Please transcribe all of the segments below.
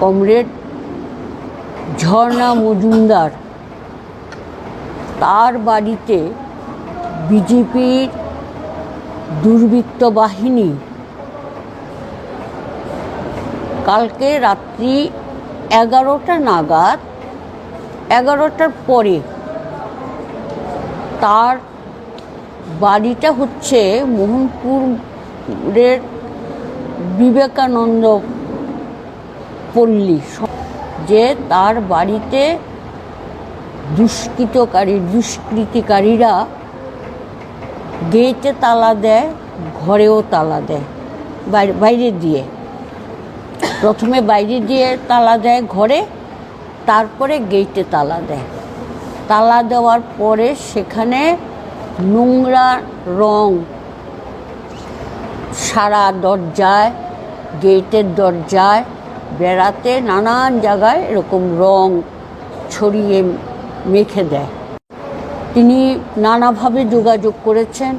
Comrade ঝর্ণা মজুমদার। তার বাড়িতে বিজেপির দুর্বৃত্ত বাহিনী। কালকে রাত্রি এগারোটা নাগাদ, এগারোটার পরে তার বাড়িটা হচ্ছে মোহনপুরের বিবেকানন্দ পল্লী। যে তার বাড়িতে দুষ্কৃতকারী, দুষ্কৃতিকারীরা গেটে তালা দেয়, ঘরেও তালা দেয় বাইরে দিয়ে। প্রথমে বাইরে দিয়ে তালা দেয় ঘরে, তারপরে গেটে তালা দেয়। তালা দেওয়ার পরে সেখানে নোংরা রং সারা দরজায়, গেটের দরজায় বেড়াতে নানান জায়গায় এরকম রং ছড়িয়ে মেখে দেয়। তিনি নানাভাবে যোগাযোগ করেছেন।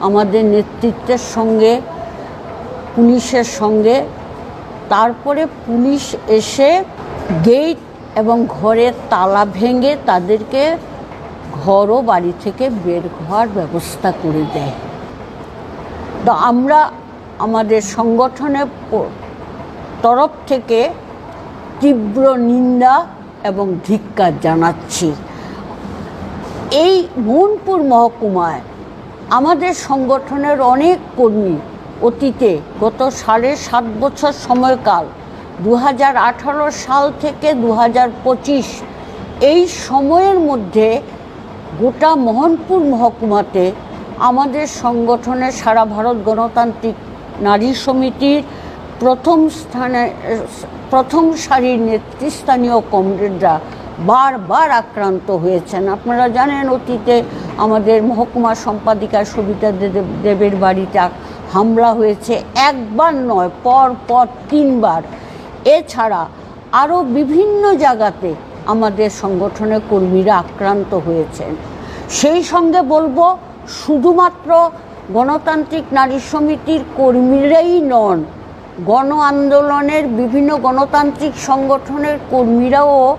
আমাদের নেতৃত্বের সঙ্গে, পুলিশের সঙ্গে। তারপরে পুলিশ এসে গেট এবং ঘরের তালা ভেঙে তাদেরকে ঘর ও বাড়ি থেকে বের হওয়ার ব্যবস্থা করে দেয়। তো আমরা আমাদের সংগঠনের প- তরফ থেকে তীব্র নিন্দা এবং ধিক্কার জানাচ্ছি। এই মোহনপুর মহকুমায় আমাদের সংগঠনের অনেক কর্মী অতীতে গত সাড়ে সাত বছর সময়কাল দু হাজার আঠারো সাল থেকে দু হাজার পঁচিশ, এই সময়ের মধ্যে গোটা মোহনপুর মহকুমাতে আমাদের সংগঠনের সারা ভারত গণতান্ত্রিক নারী সমিতির প্রথম স্থানে, প্রথম সারির নেতৃস্থানীয় কমরেডরা বারবার আক্রান্ত হয়েছেন। আপনারা জানেন অতীতে আমাদের মহকুমা সম্পাদিকা সবিতা দেবের বাড়িতে হামলা হয়েছে। একবার নয়, পর পর তিনবার। এছাড়া আরও বিভিন্ন জায়গাতে আমাদের সংগঠনের কর্মীরা আক্রান্ত হয়েছেন। সেই সঙ্গে বলব, শুধুমাত্র গণতান্ত্রিক নারী সমিতির কর্মীরাই নন গণ আন্দোলনের বিভিন্ন গণতান্ত্রিক সংগঠনের কর্মীরাও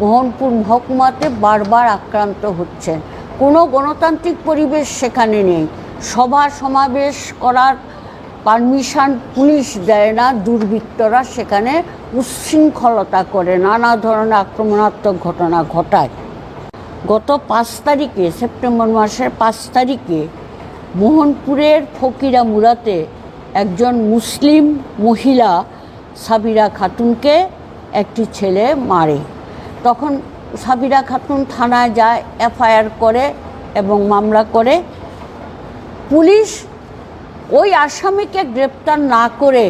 মোহনপুর মহকুমাতে বারবার আক্রান্ত হচ্ছেন। কোনো গণতান্ত্রিক পরিবেশ সেখানে নেই। সভা সমাবেশ করার পারমিশন পুলিশ দেয় না, দুর্বৃত্তরা সেখানে উচ্ছৃঙ্খলতা করে, নানা ধরনের আক্রমণাত্মক ঘটনা ঘটায়। গত পাঁচ তারিখে, সেপ্টেম্বর মাসের পাঁচ তারিখে মোহনপুরের ফকিরা মুরাতে একজন মুসলিম মহিলা সাবিরা খাতুনকে একটি ছেলে মারে। তখন সাবিরা খাতুন থানায় যায়, এফআইআর করে এবং মামলা করে। পুলিশ ওই আসামিকে গ্রেপ্তার না করে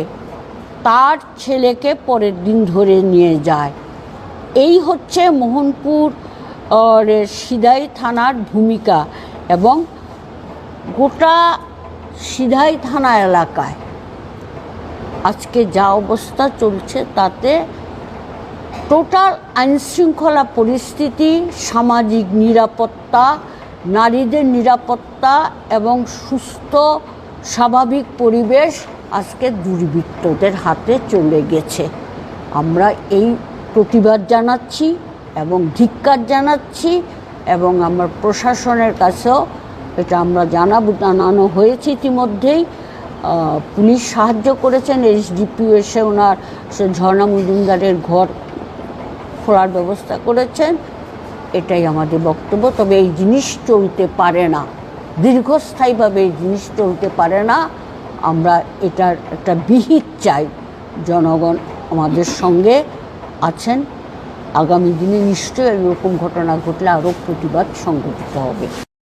তার ছেলেকে পরের দিন ধরে নিয়ে যায়। এই হচ্ছে মোহনপুর সিদাই থানার ভূমিকা এবং গোটা সিধাই থানা এলাকায়। আজকে যা অবস্থা চলছে তাতে টোটাল আইনশৃঙ্খলা পরিস্থিতি, সামাজিক নিরাপত্তা, নারীদের নিরাপত্তা এবং সুস্থ, স্বাভাবিক পরিবেশ আজকে দুর্বৃত্তদের হাতে চলে গেছে। আমরা এই প্রতিবাদ জানাচ্ছি এবং ধিক্কার জানাচ্ছি এবং আমার প্রশাসনের কাছেও এটা আমরা জানাব, জানানো হয়েছে ইতিমধ্যেই। পুলিশ সাহায্য করেছেন, এসডিপিও এসে ওনার, সে ঝর্ণা মজুমদারের ঘর খোলার ব্যবস্থা করেছেন। এটাই আমাদের বক্তব্য, তবে এই জিনিস চলতে পারে না। দীর্ঘস্থায়ীভাবে এই জিনিস চলতে পারে না। আমরা এটার একটা বিহিত চাই। জনগণ আমাদের সঙ্গে আছেন। আগামী দিনে নিশ্চয়ই এরকম ঘটনা ঘটলে আরও প্রতিবাদ সংঘটিত হবে।